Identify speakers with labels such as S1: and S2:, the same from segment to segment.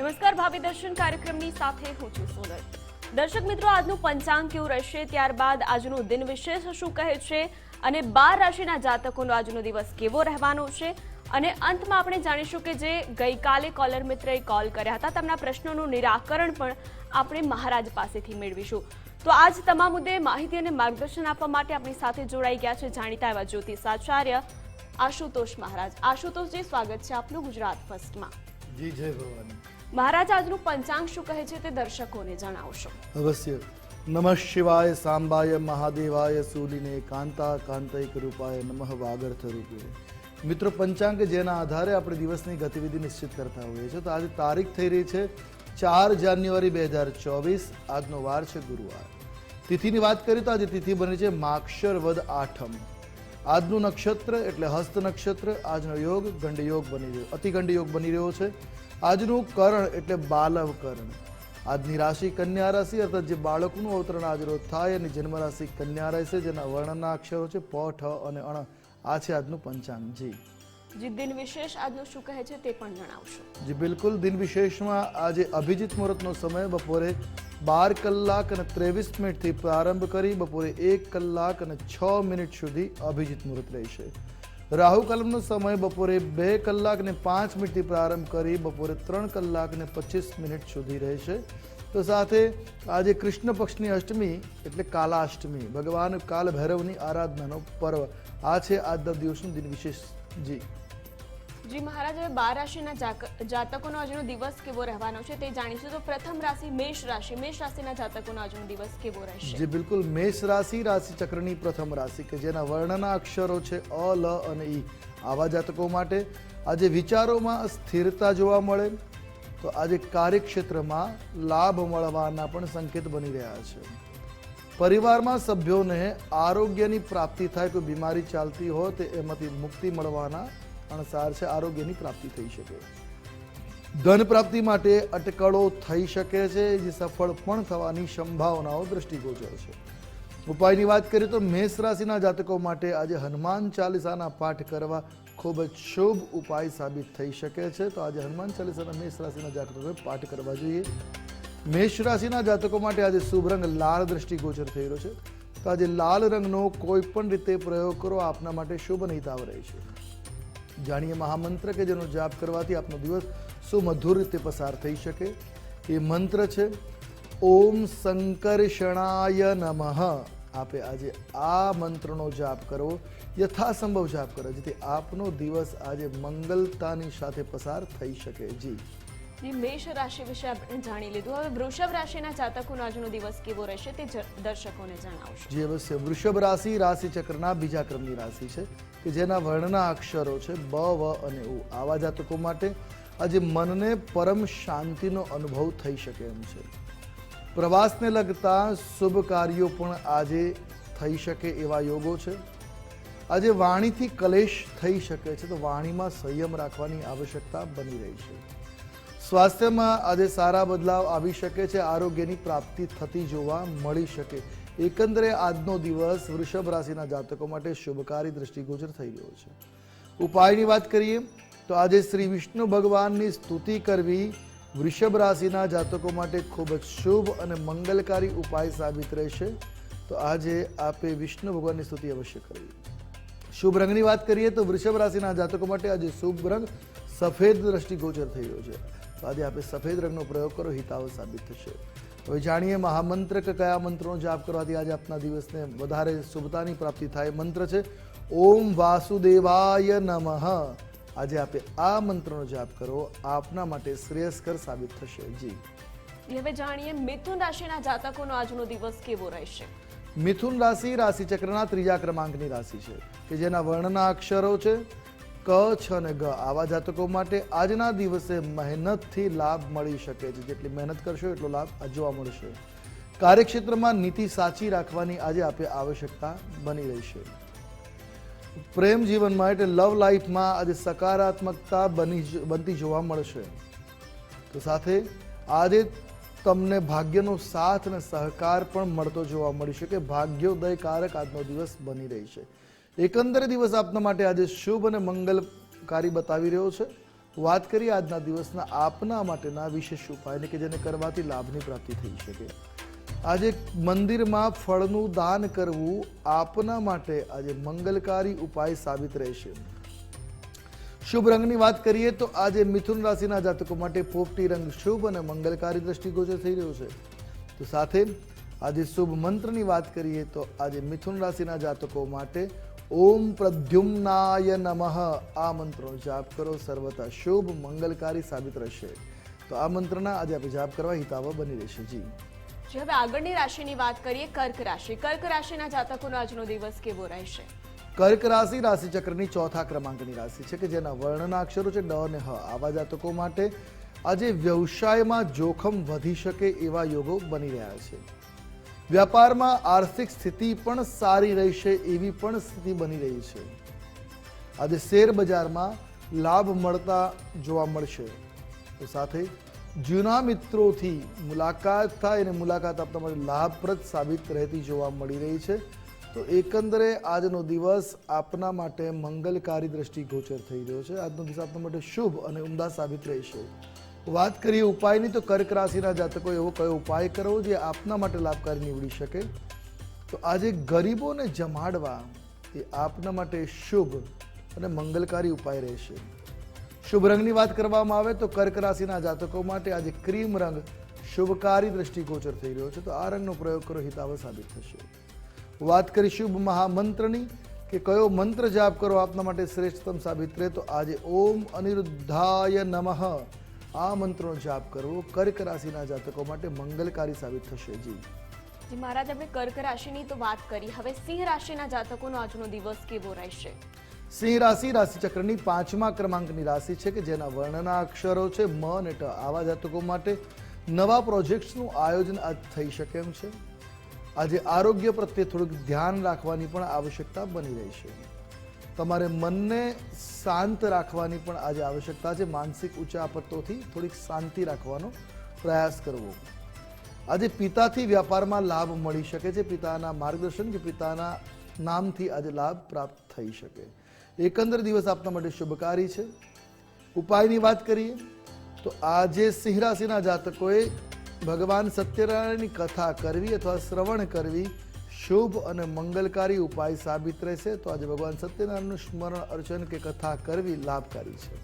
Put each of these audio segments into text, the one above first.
S1: નમસ્કાર, ભાવિ દર્શન કાર્યક્રમની સાથે હું છું સોનલ. દર્શક મિત્રો, આજનું પંચાંગ કેવું રહેશે? ત્યારબાદ આજનું દિન વિશેષ શું કહે છે? અને બાર રાશિના જાતકોનો આજનો દિવસ કેવો રહેવાનો છે? અને અંતમાં આપણે જાણીશું કે જે ગઈકાલે કોલર મિત્રએ કોલ કર્યા હતા, તેમના પ્રશ્નોનું નિરાકરણ પણ આપણે મહારાજ પાસેથી મેળવીશું. તો આજ તમામ મુદ્દે માહિતી અને માર્ગદર્શન આપવા માટે આપણી સાથે જોડાઈ ગયા છે જાણીતા એવા જ્યોતિષાચાર્ય આશુતોષ મહારાજ. આશુતોષજી, સ્વાગત છે આપનું ગુજરાત ફર્સ્ટમાં.
S2: જી, જય ભવાની.
S1: મહારાજ આજનું પંચાંગ શું કહે છે તે દર્શકોને જણાવશો.
S2: અવશ્ય. નમઃ શિવાય સાંબાય મહાદેવાય સૂલિને કાંતા કાંતૈક રૂપાય નમઃ વાગર્થ રૂપે. મિત્રો, પંચાંગ જેના આધારે આપણે દિવસની ગતિવિધિ નિશ્ચિત કરતા હોઈએ છીએ. તો આજે તારીખ થઈ રહી છે ચાર જાન્યુઆરી બે હજાર ચોવીસ. આજનો વાર છે ગુરુવાર. તિથિની વાત કરીએ તો આજે તિથિ બની છે માક્ષર વદ આઠમ. આજનું નક્ષત્ર એટલે હસ્ત નક્ષત્ર. આજનો યોગ ગંડયોગ બની રહ્યો. અતિ ગંડ યોગ બની રહ્યો છે. આજનું કરણ એટલે બાલવ કરણ આજની રાશિ કન્યા રાશિ અર્થાત જે બાળકનું અવતરણ આજરો થાય અને જન્મ રાશિ કન્યા રહેશે જેના વર્ણના અક્ષરો છે પ ઠ અને અણ. આ છે આજનું પંચાંગ. જી.
S1: જે દિન વિશેષ આજનું શું કહે છે તે પણ જણાવશો.
S2: જી બિલકુલ. દિન વિશેષમાં આજે અભિજીત મુહૂર્તનો સમય બપોરે બાર કલાક અને ત્રેવીસ મિનિટથી પ્રારંભ કરી બપોરે એક કલાક અને છ મિનિટ સુધી અભિજીત મુહૂર્ત રહેશે. રાહુ કલમનો સમય બપોરે બે કલાક ને પાંચ મિનિટથી પ્રારંભ કરી બપોરે ત્રણ કલાક ને પચીસ મિનિટ સુધી રહેશે. તો સાથે આજે કૃષ્ણ પક્ષની અષ્ટમી એટલે કાલાષ્ટમી. ભગવાન કાલ ભૈરવની આરાધનાનો પર્વ. આ છે આજના દિવસનું દિન વિશેષ જી.
S1: જી મહારાજ હવે બાર રાશિના જાતકોનો આજનો દિવસ કેવો રહેવાનો છે તે જાણીશું. તો પ્રથમ રાશિ મેષ રાશિ. મેષ રાશિના જાતકોનો આજનો દિવસ કેવો રહેશે?
S2: જે, બિલકુલ. મેષ રાશિ રાશિ ચક્રની પ્રથમ રાશિ કે જેના વર્ણના અક્ષરો છે અ, લ અને ઈ. આવા જાતકો માટે આજે વિચારોમાં સ્થિરતા જોવા મળે. તો આજે કાર્યક્ષેત્રમાં લાભ મળવાના પણ સંકેત બની રહ્યા છે. પરિવારમાં સભ્યોને આરોગ્યની પ્રાપ્તિ થાય કોઈ બીમારી ચાલતી હોય તે એમાંથી મુક્તિ મળવાના અણસાર છે, આરોગ્યની પ્રાપ્તિ થઈ શકે. ધન પ્રાપ્તિ માટે અટકળો થઈ શકે છે, જે સફળ પણ થવાની સંભાવનાઓ દ્રષ્ટિગોચર છે. ઉપાયની વાત કરીએ તો મેષ રાશિના જાતકો માટે આજે હનુમાન ચાલીસાના પાઠ કરવા ખૂબ જ શુભ ઉપાય સાબિત થઈ શકે છે. તો આજે હનુમાન ચાલીસાના મેષ રાશિના જાતકોએ પાઠ કરવા જોઈએ. મેષ રાશિના જાતકો માટે આજે શુભ રંગ લાલ દ્રષ્ટિગોચર થઈ રહ્યો છે. તો આજે લાલ રંગનો કોઈ પણ રીતે પ્રયોગ કરો, આપના માટે શુભ અને હિતાવ રહેશે જાણીએ મહામંત્ર કે જેનો જાપ કરવાથી આપનો દિવસ સુમધુર રીતે પસાર થઈ શકે. એ મંત્ર છે ઓમ સંકર્ષણાય નમઃ. આપે આજે આ મંત્રનો જાપ કરવો યથાસંભવ જાપ કરો જેથી આપનો દિવસ આજે મંગલતાની સાથે પસાર થઈ શકે. જી.
S1: જી મેષ રાશિ વિશે આપણે જાણી લીધું. હવે વૃષભ રાશિના જાતકોનો આજનો દિવસ કેવો રહેશે તે દર્શકોને જણાવશો.
S2: જે અવશ્ય. વૃષભ રાશિ રાશિ ચક્રના બીજા ક્રમની રાશિ છે. કે જેના વર્ણના અક્ષરો છે બ, વ અને ઉ. આવા જાતકો માટે આજે મનને પરમ શાંતિનો અનુભવ થઈ શકે એમ છે. પ્રવાસને લગતા શુભ કાર્યો પણ આજે થઈ શકે એવા યોગો છે. આજે વાણીથી કલેશ થઈ શકે છે તો વાણીમાં સંયમ રાખવાની આવશ્યકતા બની રહી છે. સ્વાસ્થ્યમાં આજે સારા બદલાવ આવી શકે છે, આરોગ્યની પ્રાપ્તિ થતી જોવા મળી શકે એકંદરે આજનો દિવસ વૃષભ રાશિના જાતકો માટે શુભકારી દ્રષ્ટિગોચર થઈ રહ્યો છે. ઉપાયની વાત કરીએ, તો આજે શ્રી વિષ્ણુ ભગવાનની સ્તુતિ કરવી વૃષભ રાશિના જાતકો માટે ખૂબ જ શુભ અને મંગલકારી ઉપાય સાબિત રહેશે. તો આજે આપે વિષ્ણુ ભગવાનની સ્તુતિ અવશ્ય કરવી. શુભ રંગની વાત કરીએ, તો વૃષભ રાશિના જાતકો માટે આજે શુભ રંગ સફેદ દ્રષ્ટિગોચર થઈ રહ્યો છે. તો આજે આપણે સફેદ રંગનો પ્રયોગ કરો હિતાવ સાબિત થશે. હવે જાણીએ મહામંત્ર કે કયા મંત્રનો જાપ કરવાથી આજે આપના દિવસને વધારે શુભતાની પ્રાપ્તિ થાય. મંત્ર છે ઓમ વાસુદેવાય નમઃ. આજે આપે આ મંત્રનો જાપ કરો આપના માટે શ્રેયસ્કર સાબિત થશે. જી.
S1: હવે જાણીએ મિથુન રાશિના જાતકોનો આજનો દિવસ કેવો રહેશે?
S2: મિથુન રાશિ રાશિ ચક્રના ત્રીજા ક્રમાંકની રાશિ છે કે જેના વર્ણના અક્ષરો છે ક, છ અને ગ. આવા જાતકો માટે આજના દિવસે મહેનતથી લાભ મળી શકે છે. જેટલી મહેનત કરશો એટલો લાભ જોવા મળશે. કાર્યક્ષેત્રમાં નીતિ સાચી રાખવાની આજે આપે આવશ્યકતા બની રહેશે પ્રેમ જીવનમાં એટલે લવ લાઈફમાં આજે સકારાત્મકતા બની બનતી જોવા મળશે. તો સાથે આજે તમને ભાગ્યનો સાથ અને સહકાર પણ મળતો જોવા મળી શકે. ભાગ્યોદયકારક આજનો દિવસ બની રહી છે. એકંદરે દિવસ આપના માટે આજે શુભ અને મંગલકારી બતાવી રહ્યો છે. વાત કરીએ આજના દિવસના આપના માટેના વિશેષ ઉપાયને કે જેને કરવાથી લાભની પ્રાપ્તિ થઈ શકે. આજે મંદિરમાં ફળનું દાન કરવું આપના માટે આજે મંગલકારી ઉપાય સાબિત રહેશે. શુભ રંગની વાત કરીએ તો આજે મિથુન રાશિના જાતકો માટે પોપટી રંગ શુભ અને મંગલકારી દ્રષ્ટિગોચર થઈ રહ્યો છે. તો સાથે આજે શુભ મંત્રની વાત કરીએ તો આજે મિથુન રાશિના જાતકો માટે ઓમ પ્રદ્યુમ્નાય નમઃ. આ મંત્રનો જાપ કરો સર્વતા શુભ મંગલકારી સાબિત રહેશે. તો આ મંત્રના આજે આપણે જાપ કરવા હિતાવહ બની રહેશે જી.
S1: જે હવે આગળની રાશિની વાત કરીએ કર્ક રાશિ. કર્ક રાશિના જાતકોનો આજનો દિવસ કેવો રહેશે?
S2: કર્ક રાશિ રાશિચક્રની ચોથા ક્રમાંકની રાશિ છે કે જેના વર્ણના અક્ષરો છે ડ અને હ. આવા જાતકો માટે આજે વ્યવસાયમાં જોખમ વધી શકે એવા યોગો બની રહ્યા છે. વ્યાપારમાં આર્થિક સ્થિતિ પણ સારી રહેશે એવી પણ સ્થિતિ બની રહી છે. આજે શેર બજારમાં લાભ મળતા જોવા મળશે. તો સાથે જૂના મિત્રોથી મુલાકાત થાય અને મુલાકાત આપતા માટે લાભપ્રદ સાબિત રહેતી જોવા મળી રહી છે. તો એકંદરે આજનો દિવસ આપના માટે મંગલકારી દ્રષ્ટિ ગોચર થઈ રહ્યો છે. આજનો દિવસ આપના માટે શુભ અને ઉમદા સાબિત રહેશે. વાત કરીએ ઉપાયની, તો કર્ક રાશિના જાતકો એવો કયો ઉપાય કરવો જે આપના માટે લાભકારી નીવડી શકે? તો આજે ગરીબોને જમાડવા એ આપના માટે શુભ અને મંગલકારી ઉપાય રહેશે. શુભ રંગની વાત કરવામાં આવે તો કર્ક રાશિના જાતકો માટે આજે ક્રીમ રંગ શુભકારી દ્રષ્ટિગોચર થઈ રહ્યો છે, તો આ રંગનો પ્રયોગ કરો હિતાવ સાબિત થશે. વાત કરી શુભ મહામંત્રની કે કયો મંત્ર જાપ કરો આપના માટે શ્રેષ્ઠતમ સાબિત રહે, તો આજે ઓમ અનિરુદ્ધાય નમઃ. આ મંત્રનો જાપ કરવો કર્ક રાશિના જાતકો માટે મંગલકારી સાબિત થશે. જી.
S1: જી મહારાજ આપણે કર્ક રાશિની તો વાત કરી. હવે સિંહ રાશિના જાતકોનો આજનો દિવસ કેવો રહેશે?
S2: સિંહ રાશિ રાશિ ચક્રની પાંચમા ક્રમાંકની રાશિ છે કે જેના વર્ણના અક્ષરો છે મ અને ટ. આવા જાતકો માટે નવા પ્રોજેક્ટ્સનું આયોજન આજ થઈ શકે એમ છે. આજે આરોગ્ય પ્રત્યે થોડુંક ધ્યાન રાખવાની પણ આવશ્યકતા બની રહી છે. તમારે મનને શાંત રાખવાની પણ આજે આવશ્યકતા છે. માનસિક ઊંચા પત્તોથી થોડીક શાંતિ રાખવાનો પ્રયાસ કરવો. આજે પિતાથી વ્યાપારમાં લાભ મળી શકે છે. પિતાના માર્ગદર્શન કે પિતાના નામથી આજે લાભ પ્રાપ્ત થઈ શકે. એકંદર દિવસ આપના માટે શુભકારી છે. ઉપાયની વાત કરીએ તો આજે સિંહ રાશિના જાતકોએ ભગવાન સત્યનારાયણની કથા કરવી અથવા શ્રવણ કરવી શુભ અને મંગલકારી ઉપાય સાબિત રહેશે તો આજે ભગવાન સત્યનારાયણનું સ્મરણ અર્ચન કે કથા કરવી લાભકારી છે.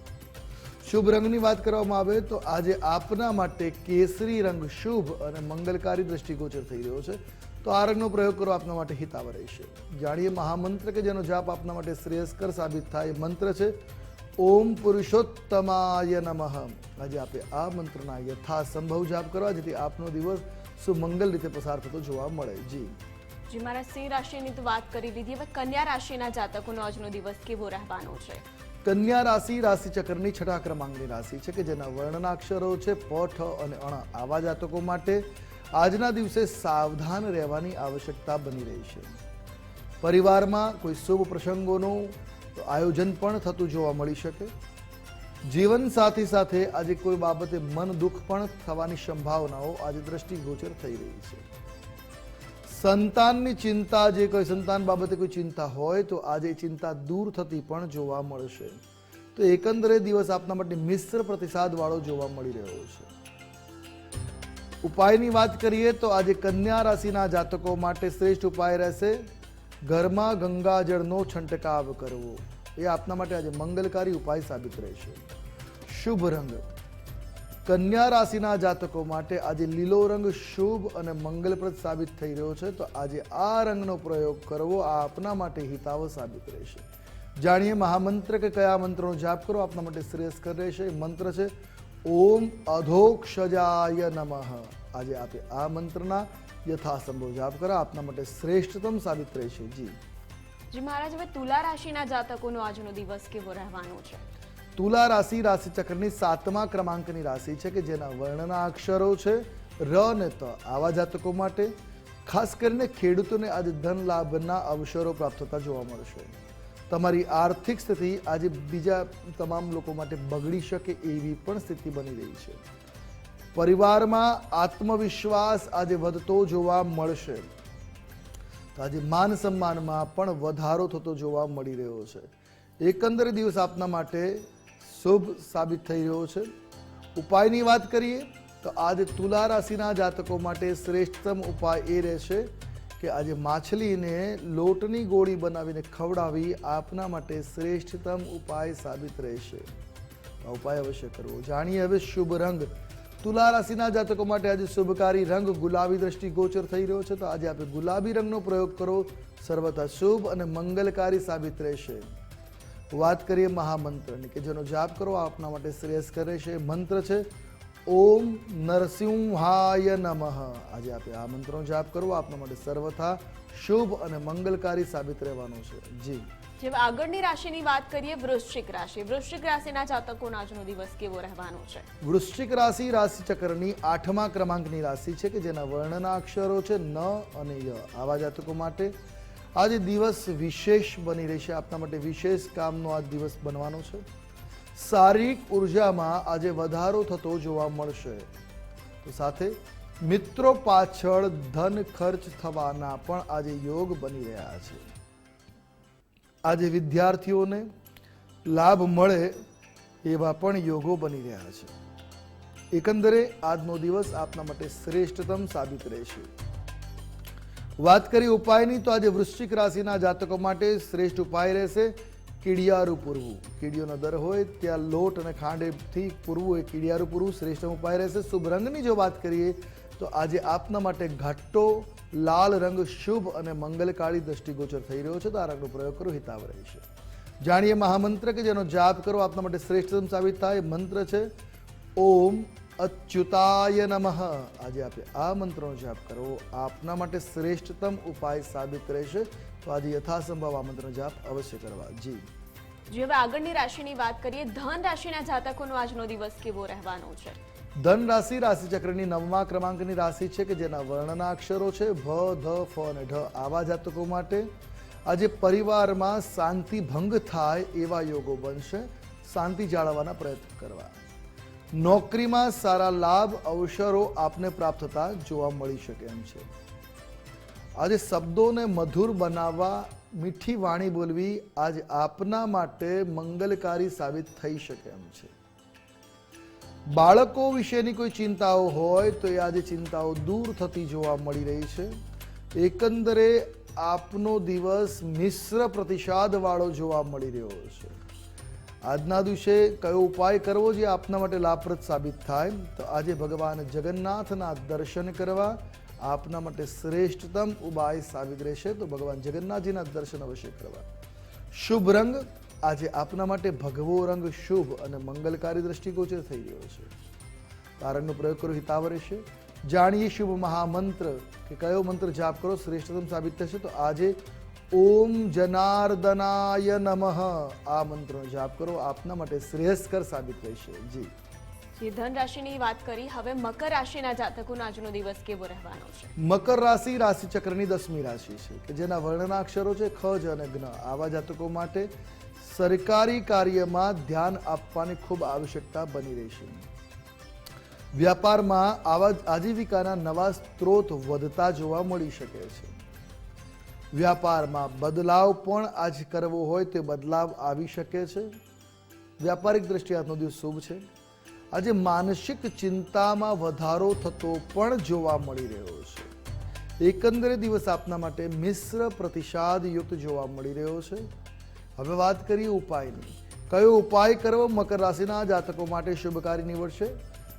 S2: શુભ રંગની વાત કરવામાં આવે તો આજે આપના માટે કેસરી રંગ શુભ અને મંગલકારી દ્રષ્ટિગોચર થઈ રહ્યો છે. તો આ રંગનો પ્રયોગ કરો, આપના માટે હિતાવ રહેશે. જાણીએ મહામંત્ર કે જેનો જાપ આપના માટે શ્રેયસ્કર સાબિત થાય એ મંત્ર છે. ઓમ પુરુષોત્તમાય નમઃ. આજે આપે આ મંત્રના યથાસંભવ જાપ કરવા જેથી આપનો દિવસ સુમંગલ રીતે પસાર થતો જોવા મળે. જી.
S1: જી, મારા સિંહ રાશિની તો વાત કરી લીધી. હવે કન્યા રાશિના જાતકોનો આજનો દિવસ કેવો રહેવાનો છે?
S2: કન્યા રાશિ રાશિ ચક્રની છઠ્ઠા ક્રમાંકની રાશિ છે કે જેના વર્ણનાક્ષરો છે પ ઠ અને અણ. આવા જાતકો માટે આજના દિવસે સાવધાન રહેવાની આવશ્યકતા બની રહી છે. પરિવારમાં કોઈ શુભ પ્રસંગોનું આયોજન પણ થતું જોવા મળી શકે. જીવન સાથી સાથે આજે કોઈ બાબતે મન દુઃખ પણ થવાની સંભાવનાઓ આજે દ્રષ્ટિગોચર થઈ રહી છે. સંતાનની ચિંતા, જે કોઈ સંતાન બાબતે કોઈ ચિંતા હોય તો આજે ચિંતા દૂર થતી પણ જોવા મળશે. તો એકંદરે દિવસ આપના માટે મિશ્ર પ્રતિસાદ વાળો જોવા મળી રહ્યો છે. ઉપાયની વાત કરીએ તો આજે કન્યા રાશિના જાતકો માટે શ્રેષ્ઠ ઉપાય રહેશે ઘરમાં ગંગાજળનો છંટકાવ કરવો. એ આપના માટે આજે મંગલકારી ઉપાય સાબિત રહેશે. શુભ રંગ. કન્યા રાશિના જાતકો માટે આજે લીલો રંગ શુભ અને મંગલપ્રદ સાબિત થઈ રહ્યો છે. તો આજે આ રંગનો પ્રયોગ કરવો આ આપના માટે હિતાવ સાબિત રહેશે. જાણીએ મહામંત્ર કે કયા મંત્રનો જાપ કરો? આપના માટે શ્રેયસ્કર રહેશે. એ મંત્ર છે, ઓમ અધોક્ષજાય નમઃ. આજે આપે આ મંત્રના યથાસંભવ જાપ કરો. આપના માટે શ્રેષ્ઠતમ સાબિત રહેશે. જી.
S1: જી મહારાજ, હવે તુલા રાશિના જાતકોનો આજનો દિવસ કેવો રહેવાનો છે?
S2: તુલા રાશિ રાશિ ચક્રની સાતમા ક્રમાંકની રાશિ છે કે જેના વર્ણના અક્ષરો છે ર ને ત. આવા જાતકો માટે ખાસ કરીને ખેડૂતોને આજે ધન લાભના અવસરો પ્રાપ્ત થતા જોવા મળશે. તમારી આર્થિક સ્થિતિ આજે બીજા તમામ લોકો માટે બગડી શકે એવી પણ સ્થિતિ બની રહી છે. પરિવારમાં આત્મવિશ્વાસ આજે વધતો જોવા મળશે. આજે માન સન્માનમાં પણ વધારો થતો જોવા મળી રહ્યો છે. એકંદરે દિવસ આપના માટે શુભ સાબિત થઈ રહ્યો છે. ઉપાયની વાત કરીએ, તો આજે તુલા રાશિના જાતકો માટે શ્રેષ્ઠતમ ઉપાય એ રહેશે કે આજે માછલીને લોટની ગોળી બનાવીને ખવડાવી આપના માટે શ્રેષ્ઠતમ ઉપાય સાબિત રહેશે. આ ઉપાય અવશ્ય કરવો. જાણીએ હવે શુભ રંગ. તુલા રાશિના જાતકો માટે આજે શુભકારી રંગ. ગુલાબી દ્રષ્ટિ ગોચર થઈ રહ્યો છે, તો આજે આપણે ગુલાબી રંગનો પ્રયોગ કરો. સર્વથા શુભ અને મંગલકારી સાબિત રહેશે. વાત કરીએ મહામંત્રની કે જેનો જાપ કરો આપના માટે શ્રેયસ્કર રહેશે મંત્ર છે ઓમ નરસિંહાય નમઃ. આજે આપણે આ મંત્રનો જાપ કરવો આપના માટે સર્વથા શુભ અને મંગલકારી સાબિત રહેવાનું છે. જી.
S1: જેમ આગળની રાશિની વાત કરીએ વૃશ્ચિક રાશિ. વૃશ્ચિક રાશિના જાતકોનો આજનો દિવસ કેવો રહેવાનો છે?
S2: વૃશ્ચિક રાશિ રાશિ ચક્રની આઠમા ક્રમાંકની રાશિ છે કે જેના વર્ણના અક્ષરો છે ન અને ય. આવા જાતકો માટે આજે દિવસ વિશેષ બની રહેશે આપના માટે વિશેષ કામનો આ દિવસ બનવાનો છે. શારીરિક ઉર્જામાં આજે વધારો થતો જોવા મળશે. તો સાથે મિત્રો પાછળ ધન ખર્ચ થવાના પણ આજે યોગ બની રહ્યા છે. આજે વિદ્યાર્થીઓને લાભ મળે એવા પણ યોગો બની રહ્યા છે. એકંદરે આજનો દિવસ આપના માટે શ્રેષ્ઠતમ સાબિત રહેશે. વાત કરી ઉપાયની તો આજે વૃશ્ચિક રાશિના જાતકો માટે શ્રેષ્ઠ ઉપાય રહેશે કીડિયારું પૂરવું. કીડીઓનો દર હોય ત્યાં લોટ અને ખાંડથી પૂરવું એ કીડિયારું પૂરવું શ્રેષ્ઠ ઉપાય રહેશે. શુભ રંગની જો વાત કરીએ તો આજે આપના માટે ઘાટો લાલ રંગ શુભ અને મંગલકાળી દ્રષ્ટિગોચર થઈ રહ્યો છે. તો આ રંગનો પ્રયોગ કરો, હિતાવ રહેશે જાણીએ મહામંત્ર કે જેનો જાપ કરો, આપના માટે શ્રેષ્ઠતમ સાબિત થાય. મંત્ર છે, ઓમ અચ્યુતાય નમઃ. આજે આપણે આ મંત્રનો જાપ કરવો આપના માટે શ્રેષ્ઠતમ ઉપાય સાબિત રહેશે. તો આજે યથાસંભવ આ મંત્રનો જાપ અવશ્ય કરવા. જી.
S1: જે હવે આગળની રાશિની વાત કરીએ. ધન રાશિના જાતકોનો આજનો દિવસ કેવો રહેવાનો છે?
S2: ધન રાશિ રાશિ ચક્રની નવમા ક્રમાંકની રાશિ છે કે જેના વર્ણના અક્ષરો છે? ભ ધ ફ અને ઢ. આવા જાતકો માટે આજે પરિવારમાં શાંતિ ભંગ થાય એવા યોગો બનશે. શાંતિ જાળવવાના પ્રયત્ન કરવા. નોકરીમાં સારા લાભ, અવસરો આપને પ્રાપ્ત થતા જોવા મળી શકે એમ છે. આજે શબ્દોને મધુર બનાવવા, મીઠી વાણી બોલવી આજ આપના માટે મંગલકારી સાબિત થઈ શકે એમ છે. બાળકો વિશેની કોઈ ચિંતાઓ હોય તો એ આજે ચિંતાઓ દૂર થતી જોવા મળી રહી છે. એકંદરે આપનો દિવસ મિશ્ર પ્રતિસાદ વાળો જોવા મળી રહ્યો છે. આજના દિવસે કયો ઉપાય કરવો જે આપના માટે લાભપ્રદ સાબિત થાય? તો આજે ભગવાન જગન્નાથના દર્શન કરવા આપના માટે શ્રેષ્ઠતમ ઉપાય સાબિત રહેશે. તો ભગવાન જગન્નાથજીના દર્શન અવશ્ય કરવા. શુભ રંગ. આજે આપના માટે ભગવો રંગ શુભ અને મંગલકારી દ્રષ્ટિગોચર થઈ રહ્યો છે. તારણનો પ્રયોગ કરો હિતાવ રહેશે. જાણીએ શુભ મહામંત્ર કે કયો મંત્ર જાપ કરો, શ્રેષ્ઠતમ સાબિત થશે. તો આજે ઓમ જનાર્દનાય નમઃ. આ મંત્રનો જાપ કરો આપના માટે શ્રેયસ્કર સાબિત રહેશે. જી.
S1: જે ધન રાશિની વાત કરી હવે મકર રાશિના જાતકોનો આજનો દિવસ કેવો રહેવાનો છે?
S2: મકર રાશિ રાશિ ચક્રની દસમી રાશિ છે કે જેના વર્ણના અક્ષરો છે ખજ અને જ્ઞ. આવા જાતકો માટે સરકારી કાર્યમાં ધ્યાન આપવાની ખૂબ આવશ્યકતા બની રહેશે વ્યાપારમાં આવા આજીવિકાના નવા સ્ત્રોત વધતા જોવા મળી શકે છે. વ્યાપારમાં બદલાવ પણ આજ કરવો હોય તે બદલાવ આવી શકે છે. વ્યાપારિક દ્રષ્ટિએ આજનો દિવસ શુભ છે. આજે માનસિક ચિંતામાં વધારો થતો પણ જોવા મળી રહ્યો છે. એકંદરે દિવસ આપના માટે મિશ્ર પ્રતિસાદ યુક્ત જોવા મળી રહ્યો છે. હવે વાત કરીએ ઉપાયની. કયો ઉપાય કરવો મકર રાશિના જાતકો માટે શુભકારી નીવડશે?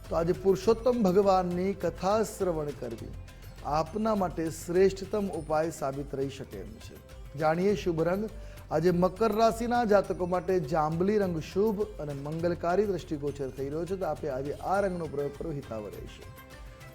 S2: તો આજે પુરુષોત્તમ ભગવાનની કથા શ્રવણ કરવી. આપના માટે શ્રેષ્ઠતમ ઉપાય સાબિત રહી શકે એમ છે. જાણીએ શુભ રંગ. આજે મકર રાશિના જાતકો માટે જાંબલી રંગ શુભ અને મંગલકારી દ્રષ્ટિગોચર થઈ રહ્યો છે, તો આપણે આજે આ રંગનો પ્રયોગ કરો હિતાવ રહેશે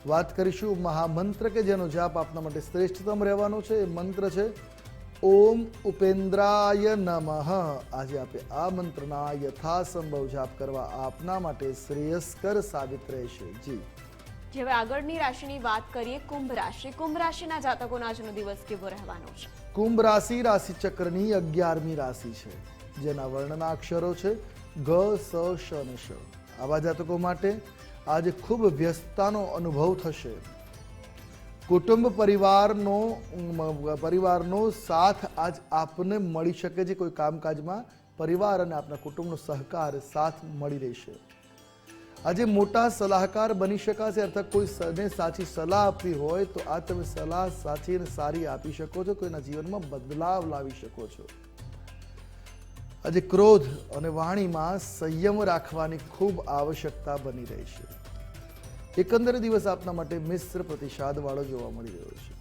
S2: વાત કરીશું મહામંત્ર કે જેનો જાપ આપના માટે શ્રેષ્ઠતમ રહેવાનો છે, એ મંત્ર છે, ઓમ ઉપેન્દ્રાય નમઃ. આજે આપે આ મંત્રના યથાસંભવ જાપ કરવા આપના માટે શ્રેયસ્કર સાબિત રહેશે. જે.
S1: હવે આગળની રાશિની વાત કરીએ કુંભ રાશિ. કુંભ રાશિના જાતકોનો આજનો દિવસ કેવો રહેવાનો છે?
S2: કુંભ રાશિ રાશિ ચક્રની અગિયારમી રાશિ છે, જેના વર્ણના અક્ષરો છે ગ સ, શ અને શ. આવા જાતકો માટે આજે ખૂબ વ્યસ્તતાનો અનુભવ થશે. કુટુંબ પરિવારનો પરિવારનો સાથ આજ આપને મળી શકે છે. કોઈ કામકાજમાં પરિવાર અને આપના કુટુંબનો સહકાર સાથ મળી રહેશે. આજે મોટા સલાહકાર બની શકાશે, અર્થાત કોઈને સાચી સલાહ આપવી હોય તો આ તમે સલાહ સાચી અને સારી આપી શકો છો, કોઈના જીવનમાં બદલાવ લાવી શકો છો. આજે ક્રોધ અને વાણીમાં સંયમ રાખવાની ખૂબ આવશ્યકતા બની રહી છે. એકંદર દિવસ આપના માટે મિશ્ર પ્રતિસાદ વાળો જોવા મળી રહ્યો છે.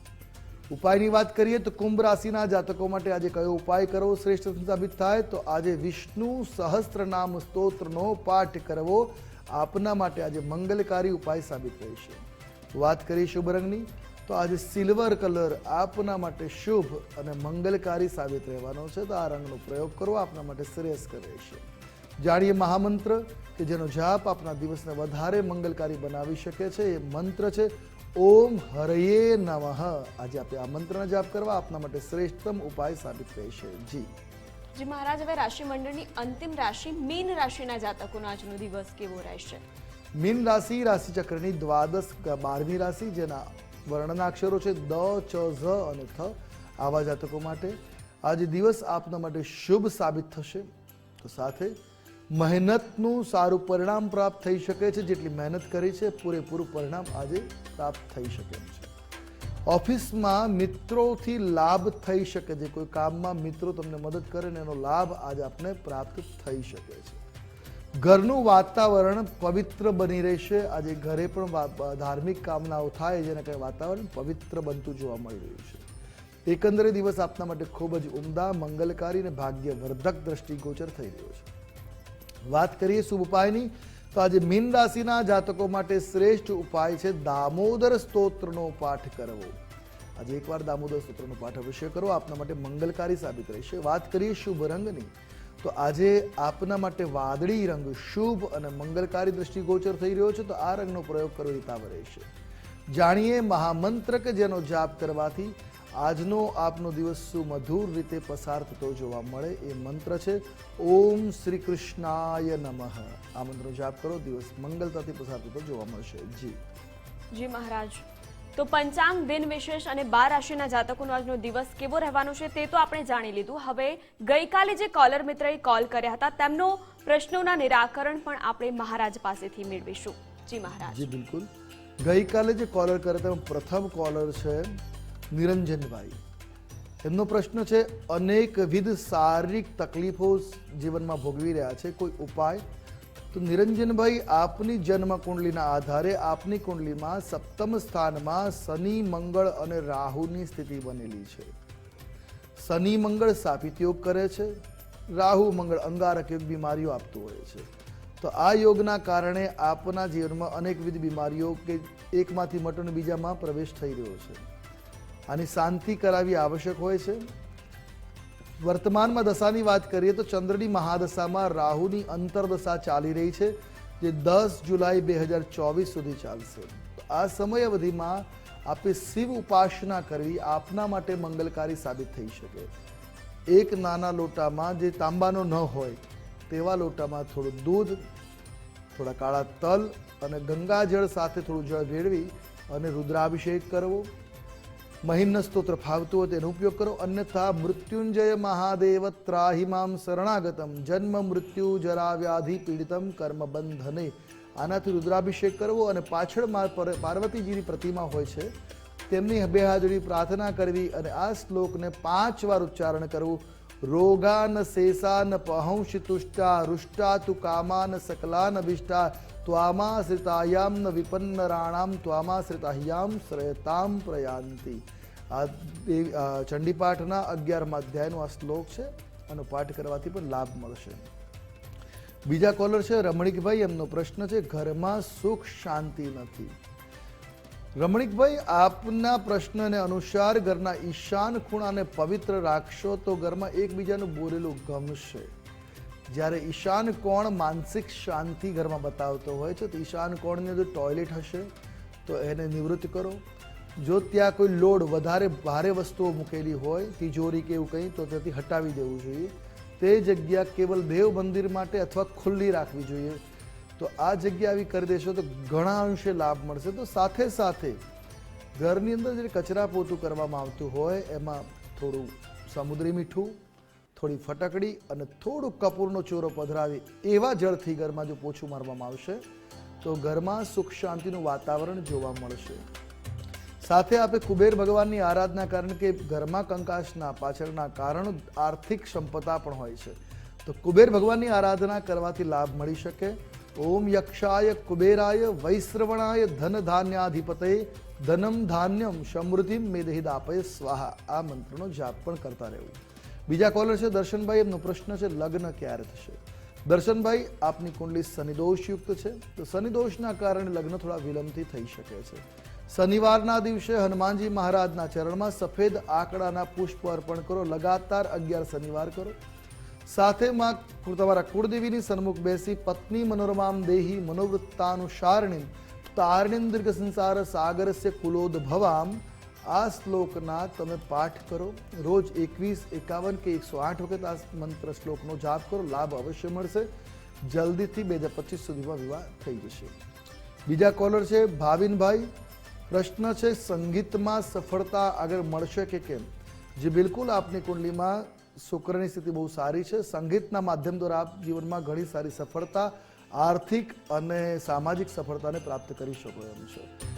S2: ઉપાયની વાત કરીએ તો કુંભ રાશિના જાતકો માટે આજે કયો ઉપાય કરવો શ્રેષ્ઠ સાબિત થાય? તો આજે વિષ્ણુ સહસ્ત્રનામ સ્તોત્રનો પાઠ કરવો. આપના માટે આજે મંગલકારી ઉપાય સાબિત રહેશે વાત કરીએ શુભ રંગની, તો આજે સિલ્વર કલર આપના માટે શુભ અને મંગલકારી સાબિત રહેવાનો છે. તો આ રંગનો પ્રયોગ કરવો આપના માટે શ્રેયસ્કર રહેશે જાણીએ મહામંત્ર કે જેનો જાપ આપના દિવસને વધારે મંગલકારી બનાવી શકે છે. એ મંત્ર છે, ઓમ હરયે નમઃ. આજે આપણે આ મંત્રના જાપ કરવા આપના માટે શ્રેષ્ઠતમ ઉપાય સાબિત રહેશે જી.
S1: જી મહારાજ, હવે રાશિ મંડળની અંતિમ રાશિ મીન રાશિના જાતકોનો આજનો દિવસ કેવો રહેશે?
S2: મીન રાશિ રાશિ ચક્રની દ્વાદશ બારમી રાશિ, જેના વર્ણના અક્ષરો છે દ, ચ, ઝ અને થ, આવા જાતકો માટે આજે દિવસ આપના માટે શુભ સાબિત થશે. તો સાથે મહેનતનું સારું પરિણામ પ્રાપ્ત થઈ શકે છે. જેટલી મહેનત કરી છે, પૂરેપૂરું પરિણામ આજે પ્રાપ્ત થઈ શકે છે. ઓફિસમાં મિત્રોથી લાભ થઈ શકે છે. કોઈ કામમાં મિત્રો તમને મદદ કરે ને એનો લાભ આજ આપને પ્રાપ્ત થઈ શકે છે. ઘરનું વાતાવરણ પવિત્ર બની રહેશે. આજે ઘરે પણ ધાર્મિક કામનાઓ થાય જેને કંઈ વાતાવરણ પવિત્ર બનતું જોવા મળી રહ્યું છે. એકંદરે દિવસ આપના માટે ખૂબ જ ઉમદા, મંગલકારી અને ભાગ્યવર્ધક દ્રષ્ટિગોચર થઈ રહ્યો છે. વાત કરીએ શુભ ઉપાયની તો આજે મીન રાશિના જાતકો માટે શ્રેષ્ઠ ઉપાય છે દામોદર સ્તોત્રનો પાઠ કરવો. આજે એકવાર દામોદર સ્તોત્રનો પાઠ અવશ્ય કરો. આપના માટે મંગલકારી સાબિત રહેશે. વાત કરીએ શુભ રંગની. તો આજે આપના માટે વાદળી રંગ શુભ અને મંગલકારી દ્રષ્ટિગોચર થઈ રહ્યો છે. તો આ રંગનો પ્રયોગ કરવો હિતાવ રહેશે જાણીએ મહામંત્ર કે જેનો જાપ કરવાથી આજનો આપનો દિવસ સુમધુર રીતે પસાર થતો જોવા મળે એ મંત્ર છે ઓમ શ્રી કૃષ્ણાય નમઃ. આ મંત્રનો જાપ કરો દિવસ મંગલતાથી પસાર થતો જોવા મળશે. જી.
S1: જી મહારાજ. તો પંચાંગ દિન વિશેષ અને બાર રાશિના જાતકોનો આજનો દિવસ કેવો રહેવાનો છે તે તો આપણે જાણી લીધું. હવે ગઈકાલે જે કોલર મિત્રએ કોલ કર્યા હતા તેમનો પ્રશ્નોના નિરાકરણ પણ આપણે મહારાજ પાસેથી મેળવીશું. જી મહારાજ.
S2: જી બિલકુલ. ગઈકાલે જે કોલર કર્યા હતા પ્રથમ કોલર છે નિરંજનભાઈ. એમનો પ્રશ્ન છે, અનેકવિધ શારીરિક તકલીફો જીવનમાં ભોગવી રહ્યા છે, કોઈ ઉપાય? તો નિરંજનભાઈ, આપની જન્મ કુંડલીના આધારે આપની કુંડલીમાં સપ્તમ સ્થાનમાં શનિ, મંગળ અને રાહુની સ્થિતિ બનેલી છે. શનિ, મંગળ સાપિત યોગ કરે છે, રાહુ, મંગળ અંગારક યોગ બીમારીઓ આપતું હોય છે. તો આ યોગના કારણે આપના જીવનમાં અનેકવિધ બીમારીઓ કે એકમાંથી મટન બીજામાં પ્રવેશ થઈ રહ્યો છે. આની શાંતિ કરાવી આવશ્યક હોય છે. વર્તમાનમાં દશાની વાત કરીએ તો ચંદ્રની મહાદશામાં રાહુની અંતરદશા ચાલી રહી છે, જે દસ જુલાઈ બે હજાર ચોવીસ સુધી ચાલશે. આ સમય અવધિમાં આપે શિવ ઉપાસના કરવી આપના માટે મંગલકારી સાબિત થઈ શકે. એક નાના લોટામાં જે તાંબાનો ન હોય, તેવા લોટામાં થોડું દૂધ, થોડા કાળા તલ અને ગંગાજળ સાથે થોડું જળ ભેળવી અને રુદ્રાભિષેક કરવો. મહિમ્ન સ્તોત્ર ફાવતું હોય તેનો ઉપયોગ કરો. અન્યથા મૃત્યુંજય મહાદેવ ત્રાહિમામ શરણાગતમ. જન્મ મૃત્યુ જરા વ્યાધિ પીડિતમ કર્મ બંધને આનાથી રુદ્રાભિષેક કરવો અને પાછળ પર- પાર્વતીજીની પ્રતિમા હોય છે. તેમની બે હાજરી પ્રાર્થના કરવી અને આ શ્લોકને પાંચ વાર ઉચ્ચારણ કરવું. રોગાન શેષાન પહંશિતુષ્ટા રુષ્ટા તુ કામાન સકલાન અભિષ્ટા ત્વામાશ્રિતાયામ ન વિપન્નરાણામ ત્વામાશ્રિતાહ્યામ શ્રયતામ પ્રયાંતિ આ ચંડીપાઠના અગિયારમા અધ્યાયનો આ શ્લોક છે, આનો પાઠ કરવાથી પણ લાભ મળશે. બીજા કોલર છે, રમણીકભાઈ, એમનો પ્રશ્ન છે, ઘરમાં સુખ શાંતિ નથી. રમણીકભાઈ, આપના પ્રશ્નને અનુસાર ઘરના ઈશાન ખૂણાને પવિત્ર રાખશો તો ઘરમાં એકબીજાનું બોલેલું ગમશે. જ્યારે ઈશાન કોણ માનસિક શાંતિ ઘરમાં બતાવતો હોય છે, તો ઈશાન કોણની અંદર ટોયલેટ હશે, તો એને નિવૃત્ત કરો. જો ત્યાં કોઈ લોડ વધારે ભારે વસ્તુઓ મૂકેલી હોય, તિજોરી કે એવું કંઈ, તો ત્યાંથી હટાવી દેવું જોઈએ. તે જગ્યા કેવલ દેવ મંદિર માટે અથવા ખુલ્લી રાખવી જોઈએ. તો આ જગ્યા આવી કરી દેશો તો ઘણા અંશે લાભ મળશે. તો સાથે સાથે ઘરની અંદર જે કચરા પોતું કરવામાં આવતું હોય, એમાં થોડું સમુદ્રી મીઠું, થોડી ફટકડી અને થોડું કપૂરનો ચોરો પધરાવી એવા જળથી ઘરમાં જો પોછું મારવામાં આવશે, તો ઘરમાં સુખ શાંતિનું વાતાવરણ જોવા મળશે. સાથે આપે કુબેર ભગવાનની આરાધના કારણ કે ઘરમાં કંકાશના પાછળના કારણ આર્થિક સંપદા પણ હોય છે. તો કુબેર ભગવાનની આરાધના કરવાથી લાભ મળી શકે ઓમ યક્ષાય કુબેરાય વૈશ્રવણાય ધન ધાન્યાધિપતે ધનમ ધાન્યમ સમૃદ્ધિમ મેદહિદાપય સ્વાહા આ મંત્રનો જાપ પણ કરતા રહેવું બીજા કોલર છે, દર્શનભાઈ, એમનો પ્રશ્ન છે, લગ્ન ક્યારે થશે? દર્શનભાઈ, આપની કુંડલી શનિદોષયુક્ત છે, તો શનિદોષના કારણે લગ્ન થોડા વિલંબથી થઈ શકે છે. શનિવારના દિવસે હનુમાનજી મહારાજના ચરણમાં સફેદ આંકડાના પુષ્પ અર્પણ કરો, લગાતાર અગિયાર શનિવાર કરો સાથે માં તમારા કુળદેવીની સન્મુખ બેસી પત્ની મનોરમામ દેહી મનોવૃત્તાનુસારણીમ તારણીમ દીર્ઘ સંસાર સાગરસ્ય કુલોદભવામ. આ શ્લોકના તમે પાઠ કરો. રોજ એકવીસ, એકાવન કે એકસો આઠ વખત આ મંત્ર શ્લોકનો જાપ કરો. લાભ અવશ્ય મળશે. જલ્દીથી બે હજાર પચીસ સુધીમાં વિવાહ થઈ જશે. બીજા કોલર છે ભાવિનભાઈ. પ્રશ્ન છે સંગીતમાં સફળતા આગળ મળશે કે કેમ? જે બિલકુલ આપની કુંડલીમાં શુક્રની સ્થિતિ બહુ સારી છે. સંગીતના માધ્યમ દ્વારા આપ જીવનમાં ઘણી સારી સફળતા, આર્થિક અને સામાજિક સફળતાને પ્રાપ્ત કરી શકો એમ છે.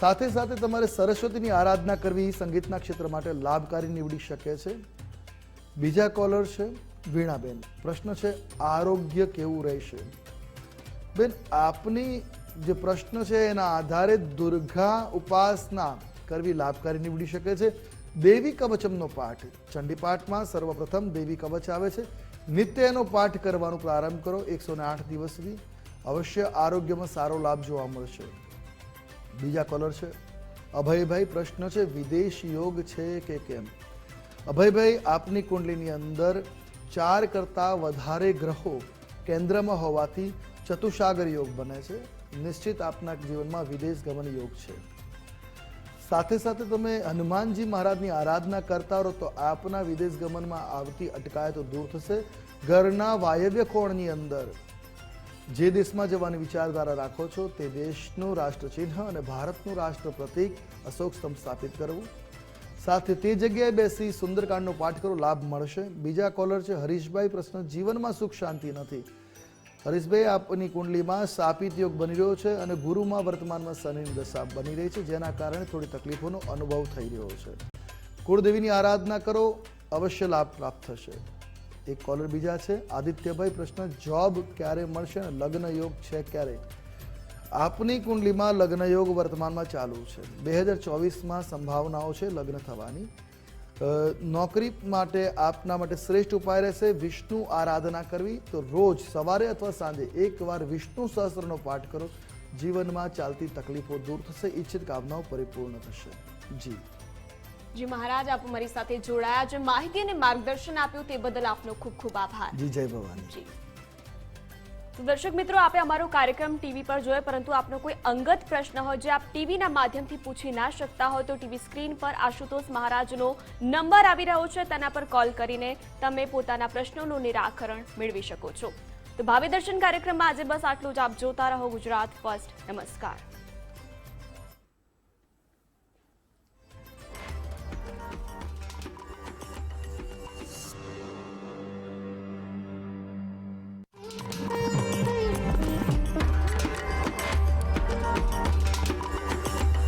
S2: સાથે સાથે તમારે સરસ્વતીની આરાધના કરવી સંગીતના ક્ષેત્ર માટે લાભકારી નીવડી શકે છે. બીજા કોલર છે વીણાબેન. પ્રશ્ન છે, આરોગ્ય કેવું રહેશે? બેન, આપની જે પ્રશ્ન છે એના આધારે દુર્ગા ઉપાસના કરવી લાભકારી નીવડી શકે છે. દેવી કવચમનો પાઠ. ચંડી પાઠમાં સર્વપ્રથમ દેવી કવચ આવે છે. નિત્ય એનો પાઠ કરવાનો પ્રારંભ કરો એકસો ને આઠ દિવસ સુધી. અવશ્ય આરોગ્યમાં સારો લાભ જોવા મળશે. બીજા કોલર છે. અભયભાઈ પ્રશ્ન છે, વિદેશ યોગ છે કે કેમ? અભયભાઈ, આપની કુંડલીની અંદર ચાર કરતાં વધારે ગ્રહો કેન્દ્રમાં હોવાથી ચતુસાગર યોગ બને છે. નિશ્ચિત આપના જીવનમાં વિદેશ ગમન યોગ છે. સાથે સાથે તમે હનુમાનજી મહારાજની આરાધના કરતા રહો તો આપના વિદેશ ગમનમાં આવતી અટકાયતો દૂર થશે ઘરના વાયવ્ય કોણની અંદર. જે દેશમાં જવાની વિચારધારા રાખો છો તે દેશનું રાષ્ટ્રચિહ્ન અને ભારતનું રાષ્ટ્ર પ્રતીક અશોક સ્તંભ સ્થાપિત કરવું. સાથે તે જગ્યાએ બેસી સુંદરકાંડનો પાઠ કરો, લાભ મળશે. બીજા કોલર છે હરીશભાઈ, પ્રશ્ન, જીવનમાં સુખ શાંતિ નથી. હરીશભાઈ, આપની કુંડલીમાં સાપિત યોગ બની રહ્યો છે અને ગુરુમાં વર્તમાનમાં શનિની દશા બની રહી છે, જેના કારણે થોડી તકલીફોનો અનુભવ થઈ રહ્યો છે. કુળદેવીની આરાધના કરો, અવશ્ય લાભ પ્રાપ્ત થશે. એક કોલર બીજા છે. આદિત્યભાઈ, પ્રશ્ન જોબ ક્યારે મળશે અને લગ્ન યોગ છે ક્યારે? આપની કુંડલીમાં લગ્ન યોગ વર્તમાનમાં ચાલુ છે. બે હજાર ચોવીસમાં સંભાવનાઓ છે લગ્ન થવાની. નોકરી માટે આપના માટે શ્રેષ્ઠ ઉપાય રહેશે વિષ્ણુ આરાધના કરવી. તો રોજ સવારે અથવા સાંજે એકવાર વિષ્ણુ સહસ્ત્રનો પાઠ કરો. જીવનમાં ચાલતી તકલીફો દૂર થશે ઈચ્છિત કામનાઓ પરિપૂર્ણ થશે. જી.
S1: જી મહારાજ આપ અમારી સાથે જોડાયા જે માહિતી અને માર્ગદર્શન આપ્યું તે બદલ આપનો ખૂબ ખૂબ આભાર.
S2: જી જય ભવાની.
S1: જી. તો દર્શક મિત્રો, આપે અમારો કાર્યક્રમ ટીવી પર જોયો, પરંતુ આપનો કોઈ અંગત પ્રશ્ન હોય જે આપ ટીવીના માધ્યમથી પૂછી ના શકતા હોય, તો ટીવી સ્ક્રીન પર આશુતોષ મહારાજનો નંબર આવી રહ્યો છે. તેના પર કોલ કરીને તમે પોતાના પ્રશ્નોનું નિરાકરણ મેળવી શકો છો. તો ભાવિ દર્શન કાર્યક્રમમાં આજે બસ આટલું જ. આપ જોતા રહો ગુજરાત ફર્સ્ટ. નમસ્કાર.